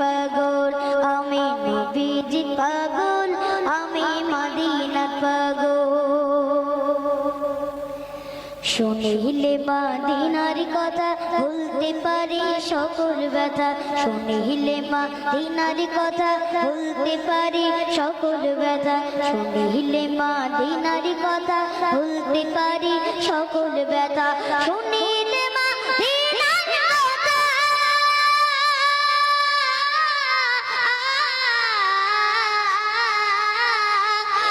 পাগল, আমি নবীজি পাগল, আমি মদিনার পাগল। শুনিলে মাদিনার কথা ভুলতে পারি সকল ব্যথা। শুনিলে মাদিনার কথা ভুলতে পারি সকল ব্যথা। শুনিলে মাদিনার কথা ভুলতে পারি সকল ব্যথা। শুনিলে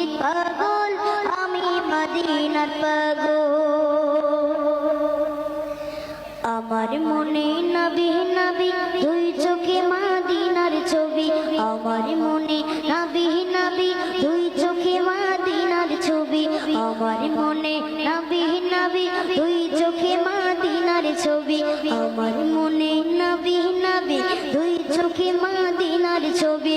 নবীজি পাগল, আমি মদিনার পাগল। আমার মনে নবী নবী, দুই চোখে মাদিনার ছবি। আমার মনে নবী নবী, দুই চোখে মাদিনার ছবি। আমার মনে নবী নবী, দুই চোখে মাদিনার ছবি। আমার মনে নবী নবী, দুই চোখে মাদিনার ছবি।